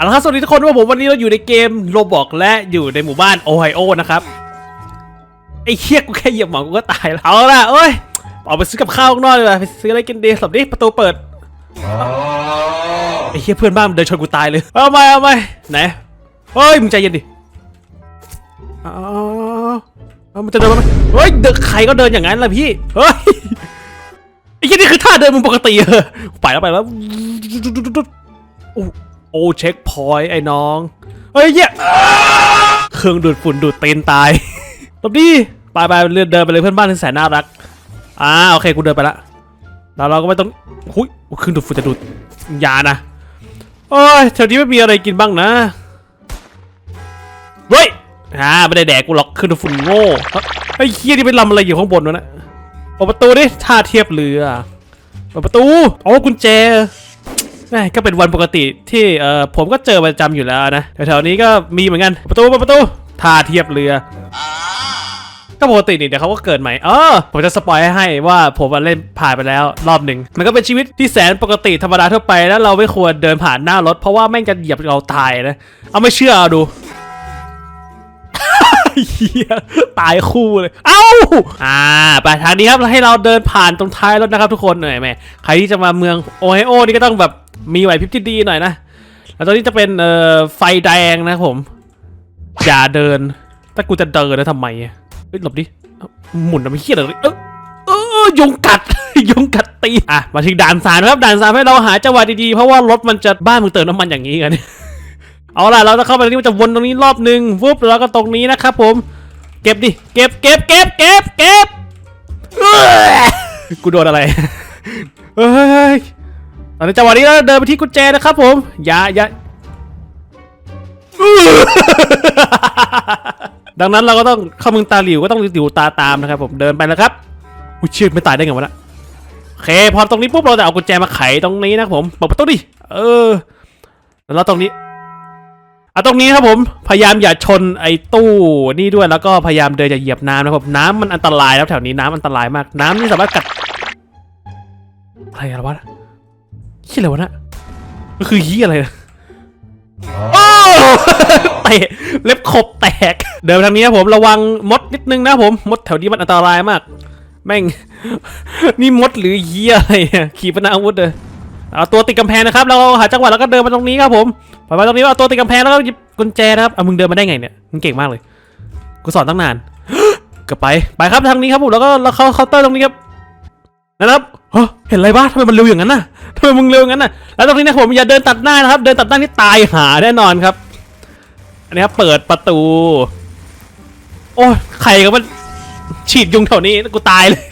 เอาละครับสวัสดีทุกคนว่าผมวันนี้เราอยู่ในเกมโรบอกและอยู่ในหมู่บ้านโอไฮโอนะครับไอ้เคียกูแค่เหยียบหมอนกูก็ตายแล้วเอาละเอ้ยออกไปซื้อกับข้าวข้างนอกเลยวะไปซื้ออะไรกินดีสำดิประตูเปิดไอ้เคียเพื่อนบ้านเดินชนกูตายเลยเอาไม่เอาไม่ไหนเฮ้ยมึงใจเย็นดิเอาเอมันจะเดินมาไหมเฮ้ยเดินใครก็เดินอย่างนั้นล่ะพี่เฮ้ยไอ้เคียนี่คือท่าเดินมึงปกติเหรอไปแล้วไปแล้ว โอ้เช็คพอยต์ไอ้น้อง เฮ้ยเหี้ยเครื่องดูดฝุ่นดูดเตนตายหลบดิไปไปเดินเดินไปเลยเพื่อนบ้านที่แสนน่ารัก อ่าโอเคกูเดินไปละแล้วเราก็ไม่ต้องหุยเครื่องดูดฝุ่นจะดูดยานะโอ้ยแถวนี้ไม่มีอะไรกินบ้างนะเฮ้ยอ่าไม่ได้แดกกูหรอกเครื่องดูดฝุ่นโง่ไอ้เฮียนี่ไปลำอะไรอยู่ข้างบนวะนะเปิดประตูดิท่าเทียบเรือเปิดประตูโอ้กุญแจ แม่ก็เป็นวันปกติที่เอ่อผมก็เจอประจำอยู่แล้วนะแถวๆนี้ก็มีเหมือนกันประตูประตูท่าเทียบเรือก็ปกตินี่เดี๋ยวเขาก็เกิดใหม่เออผมจะสปอยให้ว่าผมเล่นผ่านไปแล้วรอบหนึ่งมันก็เป็นชีวิตที่แสนปกติธรรมดาทั่วไปแล้วเราไม่ควรเดินผ่านหน้ารถเพราะว่าแม่งจะเหยียบเราตายนะ เอาไม่เชื่อเอาดูตายคู่เลย เอ้า อ่า ไปทางนี้ครับ ให้เราเดินผ่านตรงท้ายรถนะครับทุกคนหน่อยแม่ใครที่จะมาเมืองโอไฮโอนี่ก็ต้องแบบ มีไหวพริบที่ดีหน่อยนะ แล้วตอนนี้จะเป็นเอ่อไฟแดงนะผม อย่าเดิน ถ้ากูจะเดินนะทำไมเฮ้ยหลบดิ หมุนทำไมเฮี้ยอะไรเออเออยุงกัด ยุงกัดตี อะ มาถึงด่านสามครับ ด่านสามให้เราหาจังหวะดีๆ เพราะว่ารถมันจะบ้านมึงเติมน้ำมันอย่างนี้กัน เอาล่ะ เราจะเข้าไปตรงนี้มันจะวนตรงนี้รอบหนึ่งวุบแล้วก็ตรงนี้นะครับผม เก็บดิ เก็บ เก็บ เก็บ เก็บ เก็บกูโดนอะไร เฮ้ย ตอนนี้จังหวะนี้เราเดินไปที่กุญแจนะครับผม อย่าอย่าดังนั้นเราก็ต้องเข้ามึงตาหลิวก็ต้องหลิวตาตามนะครับผมเดินไปแล้วครับอุ้ยเชื่อไม่ตายได้ไงวะนะโอเคพอตรงนี้ปุ๊บเราจะเอากุญแจมาไขตรงนี้นะผมเปิดประตูดิเออแล้วตรงนี้เอาตรงนี้ครับผมพยายามอย่าชนไอ้ตู้นี่ด้วยแล้วก็พยายามเดินอย่าเหยียบน้ำนะครับน้ำมันอันตรายแล้วแถวนี้น้ำอันตรายมาก น้ำนี่สามารถกัดอะไรกันวะ เฮียอะไรวะนะมันคือเฮียอะไรนะโอ้เตะเล็บขบแตก เดินไปทางนี้ครับผมระวังมดนิดนึงนะผมมดแถวนี้มันอันตรายมาก แม่ง นี่มดหรือเฮียอะไรเนี่ยขี่ปนาอาวุธเลยเอาตัวติดกำแพงนะครับ เราหาจังหวะแล้วก็เดินมาตรงนี้ครับผมไปมาตรงนี้เอาตัวติดกำแพงแล้วก็หยิบกุญแจนะครับเอามึงเดินมาได้ไงเนี่ยมึงเก่งมากเลย กูสอนตั้งนานเกือบไป ไปครับทางนี้ครับผมแล้วก็เราเข้าเคาน์เตอร์ตรงนี้ครับ นะครับเฮ้เห็นอะไรบ้าทำไมมันเร็วอย่างนั้นน่ะทำไมมึงเร็วอย่างนั้นน่ะ แล้วตรงนี้นะผมอย่าเดินตัดหน้านะครับ เดินตัดหน้านี่ตายหาแน่นอนครับ อันนี้ครับเปิดประตู โอ้ยใครก็มันฉีดยุงแถวนี้กูตายเลย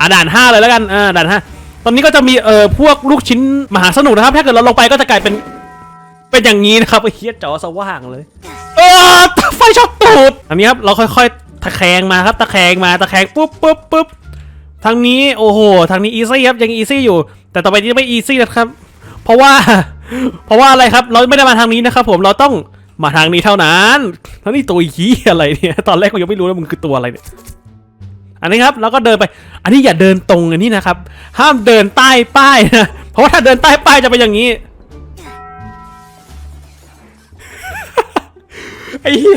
อะด่านห้าเลยแล้วกัน อ่าด่านห้าตอนนี้ก็จะมีเอ่อพวกลูกชิ้นมหาสนุกนะครับ ถ้าเกิดเราลงไปก็จะกลายเป็น เป็นอย่างนี้นะครับไอ้เฮียจอสว่างเลยเออไฟช็อตตูด อันนี้ครับเราค่อยๆตะแคงมาครับ ตะแคงมาตะแคงปุ๊บปุ๊บปุ๊บ ทางนี้โอ้โหทางนี้อีซี่ครับยังอีซี่อยู่ แต่ต่อไปนี้ไม่อีซี่นะครับ เพราะว่า เพราะว่าอะไรครับ เราไม่ได้มาทางนี้นะครับ ผมเราต้องมาทางนี้เท่านั้นแล้วนี่ตัวยียอะไรเนี่ยตอนแรกกูยังไม่รู้ว่ามึงคือตัวอะไรเนี่ยอันนี้ครับแล้วก็เดินไป อันนี้อย่าเดินตรงอันนี้นะครับ ห้ามเดินใต้ป้ายนะเพราะว่าถ้าเดินใต้ป้ายจะเป็นอย่างนี้ไอ้หี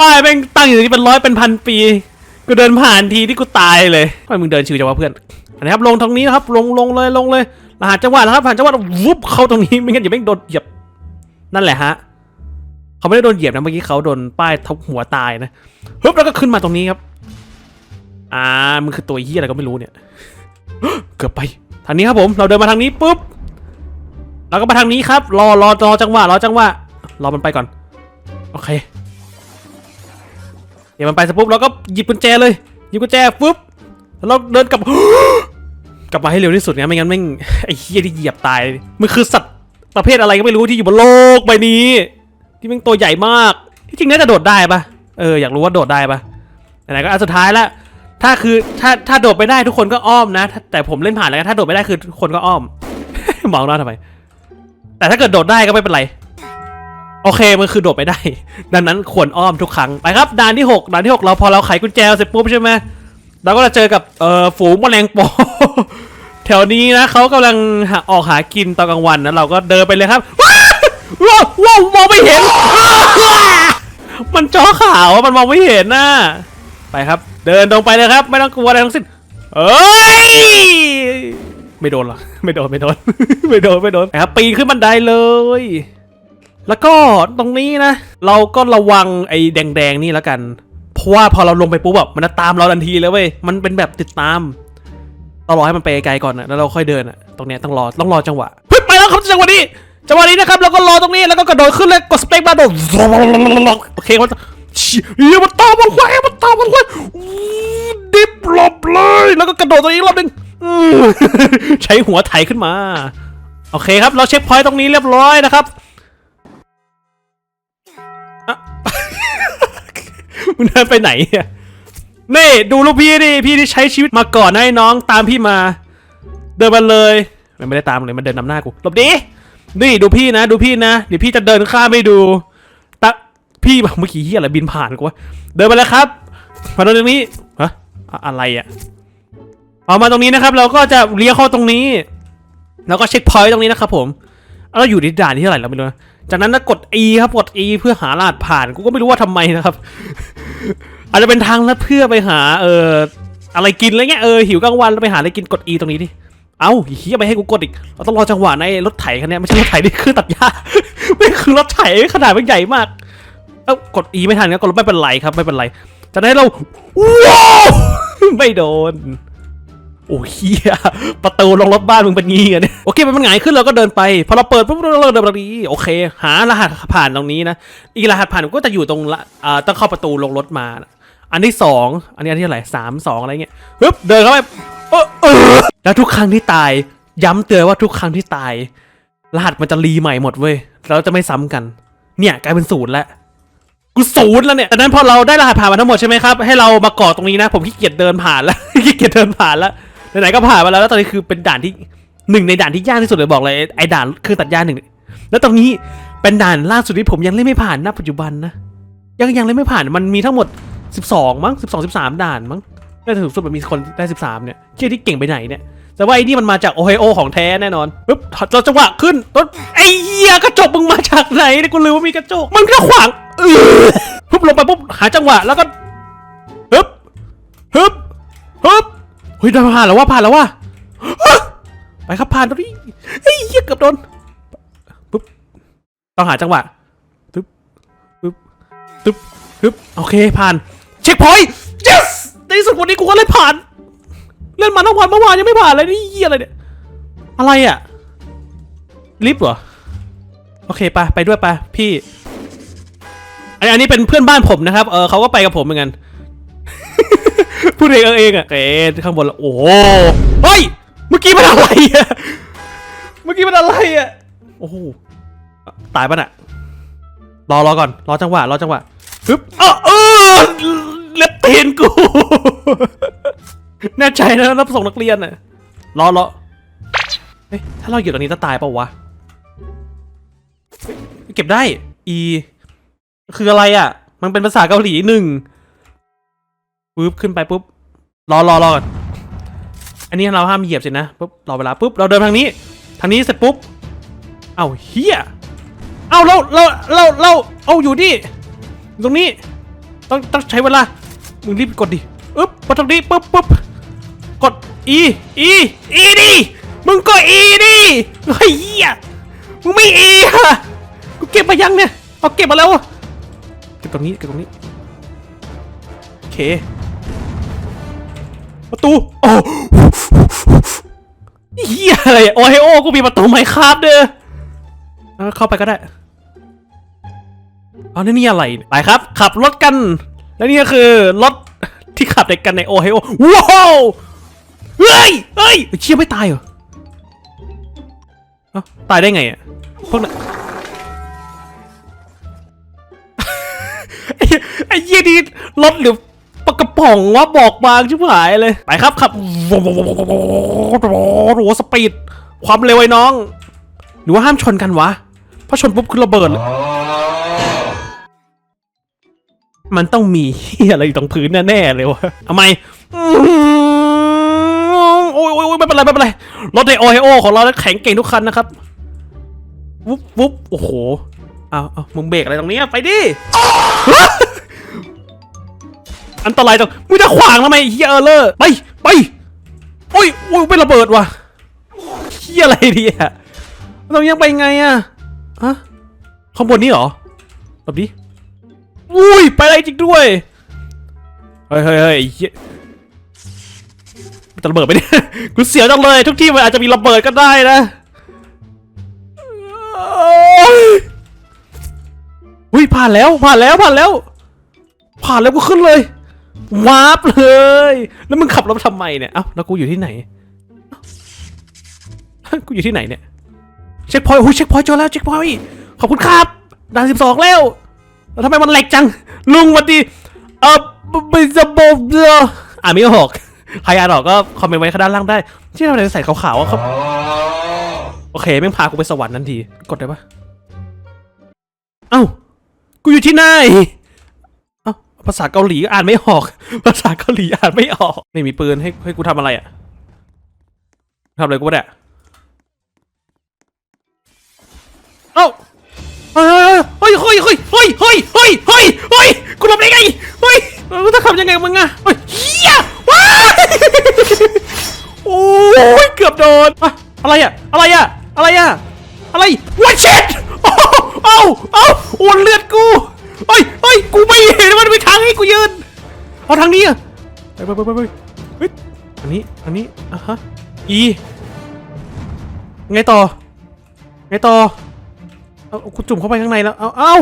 ป้ายแม่งตั้งอยู่ที่เป็นร้อยเป็นพันปี กูเดินผ่านทีที่กูตายเลยทำไมมึงเดินชิวจังวะเพื่อนอันนี้ครับลงทางนี้นะครับลงลงเลยลงเลยรหัสจังหวะนะครับผ่านจังหวะวุบเข้าตรงนี้ไม่งั้นอย่าแม่งโดนเหยียบนั่นแหละฮะเขาไม่ได้โดนเหยียบนะเมื่อกี้เขาโดนป้ายทับหัวตายนะฮึบแล้วก็ขึ้นมาตรงนี้ครับอ่ามันคือตัวเฮียอะไรก็ไม่รู้เนี่ยเกือบไปทางนี้ครับผมเราเดินมาทางนี้ปุ๊บเราก็มาทางนี้ครับ รอรอรอจังหวะรอจังหวะรอมันไปก่อน โอเค เดี๋ยวมันไปสปุ๊บเราก็หยิบกุญแจเลยหยิบกุญแจปุ๊บแล้วเราเดินกลับ กลับมาให้เร็วที่สุดนะไม่งั้นแม่งไอ้เฮียที่เหยียบตายมันคือสัตว์ประเภทอะไรก็ไม่รู้ที่อยู่บนโลกใบนี้ ที่แม่งตัวใหญ่มากที่จริงน่าจะโดดได้ปะเอออยากรู้ว่าโดดได้ปะไหนก็อันสุดท้ายล้วถ้าคือถ้าถ้าโดดไปได้ทุกคนก็อ้อมนะ แต่ผมเล่นผ่านแล้วถ้าโดดไม่ได้คือทุกคนก็อ้อมมองหน้าทำไมแต่ถ้าเกิดโดดได้ก็ไม่เป็นไร โอเคมันคือโดดไปได้ ดังนั้นควรอ้อมทุกครั้งไปครับด่านที่หกด่านที่หกเราพอเราไขกุญแจเสร็จปุ๊บใช่ไหมเราก็จะเจอกับเอ่อฝูงแมลงปอแถวนี้นะเขากำลังออกหากินตอนกลางวันนะเราก็เดินไปเลยครับว้าวว้าวมองไม่เห็น มันจอขาวมันมองไม่เห็นนะไปครับ เดินตรงไปเลยครับ ไม่ต้องกลัวอะไรทั้งสิ้นเอ้ยไม่โดนหรอไม่โดนไม่โดนไม่โดนไม่โดนไปครับปีนขึ้นบันไดเลย แล้วก็ตรงนี้นะ เราก็ระวังไอ้แดงๆนี่แล้วกัน เพราะว่าพอเราลงไปปุ๊บแบบมันจะตามเราทันทีเลยเว้ย มันเป็นแบบติดตามต้องรอให้มันไปไกลก่อนนะแล้วเราค่อยเดินอะ ตรงเนี้ยต้องรอต้องรอจังหวะเฮ้ยไปแล้วครับจังหวะนี้จังหวะนี้นะครับเราก็รอตรงนี้แล้วก็กระโดดขึ้นเลยกดสเปคบาโดดโอเคมันเชี่ยเหี้ยมันตามมันไว้มันตามมันไว้ดิบหลบเลยแล้วก็กระโดดตรงนี้อีกรอบหนึงใช้หัวไถขึ้นมา โอเคครับ เราเช็คพอยต์ตรงนี้เรียบร้อยนะครับ มึงเดินไปไหนอะนี่ดูลูกพี่ดิพี่ที่ใช้ชีวิตมาก่อนนะให้น้องตามพี่มา เดินมาเลยมันไม่ได้ตามเลยมันเดินนำหน้ากูหลบดินี่ดูพี่นะ ดูพี่นะเดี๋ยวพี่จะเดินข้ามไม่ดูตะพี่เมื่อกี้เฮียอะไรบินผ่านกูวะเดินมาแล้วครับมาตรงนี้ฮะอะไรอะเอามาตรงนี้นะครับ เราก็จะเลี้ยวเข้าตรงนี้ แล้วก็เช็คพอยต์ตรงนี้นะครับผมเราอยู่ในด่านที่เท่าไหร่เราไม่รู้นะ จากนั้นนะกด E ครับกด E เพื่อหารหัสผ่านกูก็ไม่รู้ว่าทำไมนะครับ อาจจะเป็นทางลัดเพื่อไปหาเอออะไรกินอะไรเงี้ยเออหิวกลางวันแล้วไปหาอะไรกินกด E ตรงนี้ดิเอ้าเฮียไปให้กูกดอีกเราต้องรอจังหวะในรถไถคันนี้ไม่ใช่รถไถนี่คือตัดหญ้าไม่คือรถไถขนาดมันใหญ่มากเอ้ากด E ไม่ทันก็กดไม่เป็นไรครับไม่เป็นไรจากนั้นเราว้าวไม่โดน โอ้เฮียประตูลงรถบ้านมึงเป็นงี้กันเนี่ยโอเคมันงายขึ้นเราก็เดินไป พอเราเปิดปุ๊บเราเดินไปตรงนี้โอเค หารหัสผ่านตรงนี้นะ อีรหัสผ่านก็จะอยู่ตรงละอ่าต้องเข้าประตูลงรถมา อันที่สองอันนี้อันที่อะไหรสามสองอะไรเงี้ยปึ๊บเดินเข้าไปเออเออแล้วทุกครั้งที่ตาย ย้ำเตือนว่าทุกครั้งที่ตาย รหัสมันจะรีใหม่หมดเว้ยเราจะไม่ซ้ำกัน เนี่ยกลายเป็นศูนย์แล้วกูศูนย์แล้วเนี่ยจากนั้นพอเราได้รหัสผ่านมาทั้งหมดใช่ไหมครับให้เรามากรอตรงนี้นะ ผมขี้เกียจเดินผ่านแล้วขี้เกียจเดินผ่านแล้ว ไหนๆก็ผ่านมาแล้วแล้วตอนนี้คือเป็นด่านที่หนึ่งในด่านที่ยากที่สุดเลยบอกเลยไอ้ด่านคือตัดหญ้าหนึ่งแล้วตรงนี้เป็นด่านล่าสุดที่ผมยังเล่นไม่ผ่านนะปัจจุบันนะยังยังเล่นไม่ผ่านมันมีทั้งหมด 12 มั้ง 12 13 ด่านมั้งได้ถึงสุดมันมีคนได้ 13 เนี่ยเชี่ยที่เก่งไปไหนเนี่ยแต่ว่าไอ้นี่มันมาจากโอไฮโอของแท้แน่นอนปึ๊บเราจังหวะขึ้นรถไอ้เหี้ยกระจกมึงมาจากไหนเนี่ยกูลืมว่ามีกระจก มันก็ขวางเออปุ๊บลงไปปุ๊บหาจังหวะแล้วก็ฮึบฮึบฮึบ เฮ้ยได้ผ่านแล้วว่าผ่านแล้วว่าไปครับผ่านตรงนี้เหี้ยเกือบโดนปุ๊บต้องหาจังหวะปึ๊บปึ๊บปึ๊บปึ๊บโอเคผ่าน เช็คพอยต์ yes ในที่สุดวันนี้กูก็เล่นผ่าน เล่นมาทั้งวันเมื่อวานยังไม่ผ่านเลยนี่เหี้ยอะไรเนี่ยอะไรอะลิฟต์เหรอโอเคไปไปด้วยไปพี่อันอันนี้เป็นเพื่อนบ้านผมนะครับเออเขาก็ไปกับผมเหมือนกัน พูดเองเออเองอะเอ๊ข้างบนละโอ้โหเฮ้ยเมื่อกี้มันอะไรอะเมื่อกี้มันอะไรอะโอ้โหตายปะน่ะรอรอก่อนรอจังหวะรอจังหวะปึ๊บเออเออเล็บตีนกูแน่ใจนะรับส่งนักเรียนน่ะรอรอเฮ้ยถ้าเราอยู่ตรงนี้จะตายเปล่าวะเฮ้ยเก็บได้ e คืออะไรอะ มันเป็นภาษาเกาหลีหนึ่ง ปุ๊บขึ้นไปปุ๊บรอรอรอก่อนอันนี้เราห้ามเหยียบสินะปุ๊บรอเวลาปุ๊บเราเดินทางนี้ ทางนี้เสร็จปุ๊บเอ้าเฮียเอ้าเราเราเราเราเอาอยู่นี่ตรงนี้ ต้องต้องใช้เวลามึงรีบกดดิอึ๊บมาตรงนี้ปุ๊บปุ๊บกด E E E ดิมึงก็ E ดิเฮียมึงไม่ E อะกูเก็บมายังเนี่ยเอาเก็บมาแล้วเก็บตรงนี้เก็บตรงนี้โอเค ประตูโอ้เฮียอะไรโอไฮโอกูมีประตูไมค์ครับเด้อเข้าไปก็ได้เอานี่นี่อะไรไปครับ ขับรถกัน และนี่ก็คือรถที่ขับในกันในโอไฮโอว้าวเฮ้ยเฮ้ยเชี่ยไม่ตายเหรอตายได้ไงอะพวกนั้นไอ้ไอ้เยี่ยนี่รถหรือ กระป๋องวะบอกบางชิบหายเลย ไปครับขับโอ้โหสปีด ความเร็วไอ้น้อง หรือว่าห้ามชนกันวะเพราะชนปุ๊บคือระเบิด มันต้องมีอะไรอยู่ตรงพื้นแน่ๆเลยวะทำไมโอ้ยโอ้ยไม่เป็นไรไม่เป็นไร รถในโอไฮโอของเราแข็งเก่งทุกคันนะครับ วุ๊บวุ๊บโอ้โห เอาเอามึงเบรกอะไรตรงนี้ไปดิ อันตรายจังมึงจะขวางทำไมเฮียเออเลอร์ไปไปโอ้ยโอ้ยไประเบิดว่ะเฮียอะไรเนี่ยเรายังไปไงอะฮะข้างบนนี้เหรอแบบนี้อุ้ยไปอะไรจริงด้วยเฮ้ยเฮ้ยเฮ้ยเฮียมันจะระเบิดไปเนี่ยกูเสียวจังเลย ทุกที่มันอาจจะมีระเบิดก็ได้นะอุ้ยผ่านแล้วผ่านแล้วผ่านแล้ว ผ่านแล้วกูขึ้นเลย วาร์ปเลย แล้วมึงขับรถทำไมเนี่ย เอ้า แล้วกูอยู่ที่ไหน กูอยู่ที่ไหนเนี่ย เช็คพอยต์โอ้ยเช็คพอยต์เจอแล้วเช็คพอยต์ขอบคุณครับ ด่านสิบสองแล้ว แล้วทำไมมันแหลกจัง ลุงวันดีเออไม่จะบอกเด้ออ่าไม่ออกใครอ่านออกก็คอมเมนต์ไว้ข้างด้านล่างได้ ที่ทำอะไรใส่ขาวๆอะครับ โอเคแม่งพากูไปสวรรค์ทันที กดได้ปะเอ้า กูอยู่ที่ไหน ภาษาเกาหลีอ่านไม่ออก ภาษาเกาหลีอ่านไม่ออกไม่มีปืนให้ให้กูทำอะไรอะทำอะไรกูวะเนี่ยเอ้าเฮ้ยเฮ้ยเฮ้ยเฮ้ยเฮ้ยเฮ้ยเฮ้ยเฮ้ยเฮ้ยกูทำได้ไงเฮ้ยมึงจะทำยังไงมึงอะเฮ้ยเฮียว้าโอ้ยเกือบโดนอะอะไรอะอะไรอะอะไรอะอะไรวัเช็ดโอ้เอ้าเอ้าโอ้เลือดกูเฮ้ยเฮ้ยกูไม่เห็นมันางนี้กูยืนเอาทางนี้อะไปไปไปไปไปเฮ้ยอันนี้อันนี้อะฮะอีไงต่อไงต่อเอากูจุ่มเข้าไปข้างในแล้วเอาเอา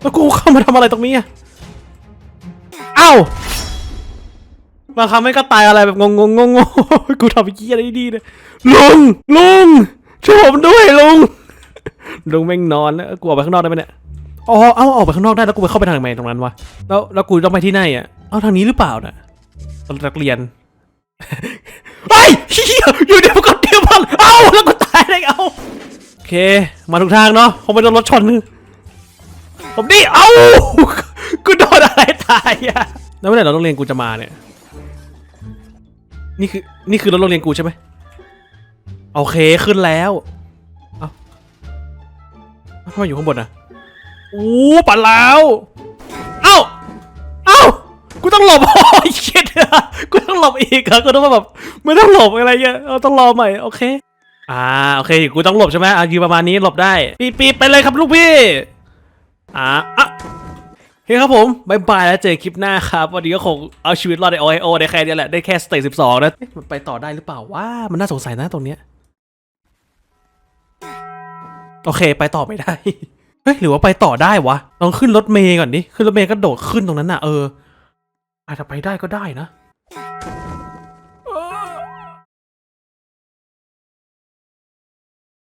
แล้วกูเข้ามาทำอะไรตรงนี้อะเอ้าบางครั้งไม่ก็ตายอะไรแบบงงงงงงกูทำไอ้กี้อะไรดีเนี่ยลุงลุงช่วยผมด้วยลุงลุงแม่งนอนแล้วกูออกไปข้างนอกได้ไหมเนี่ย อ๋อเอาออกไปข้างนอกได้แล้วกูไปเข้าไปทางไหนตรงนั้นวะแล้วแล้วกูต้องไปที่ไหนอะเอาทางนี้หรือเปล่าน่ะตอนนักเรียนเฮ้ยเฮียอยู่เดียวก็เดียวพังเอ้าแล้วกูตายได้ไงเอาโอเค มาถูกทางเนาะคงไม่โดนรถชนผมดิเอ้ากูโดนอะไรตายอะแล้วเมื่อไหร่เราโรงเรียนกูจะมาเนี่ยนี่คือนี่คือรถโรงเรียนกูใช่ไหมโอเคขึ้นแล้ว เอ้าเอ้าทำไมอยู่ข้างบนอะโอ้ปั่นแล้ว เอ้า เอ้า กูต้องหลบ โอ้ยเชิดกูต้องหลบอีกเหรอกูต้องแบบไม่ต้องหลบอะไรเงี้ยเอาต้องรอใหม่ โอเค อ่า โอเค กูต้องหลบใช่ไหมอะยืนประมาณนี้หลบได้ ปีปีไปเลยครับลูกพี่ อ่าอะโอเคครับผมบายบายแล้วเจอคลิปหน้าครับ วันนี้ก็คงเอาชีวิตรอดในโอไอโอได้แค่นี้แหละ ได้แค่สเตจสิบสองนะเอ๊ะมันไปต่อได้หรือเปล่าว่ามันน่าสงสัยนะตรงเนี้ย โอเค ไปต่อไม่ได้ เฮ้ยหรือว่าไปต่อได้วะลองขึ้นรถเมย์ก่อนดิขึ้นรถเมย์ก็โดดขึ้นตรงนั้นน่ะเอออาจจะไปได้ก็ได้นะ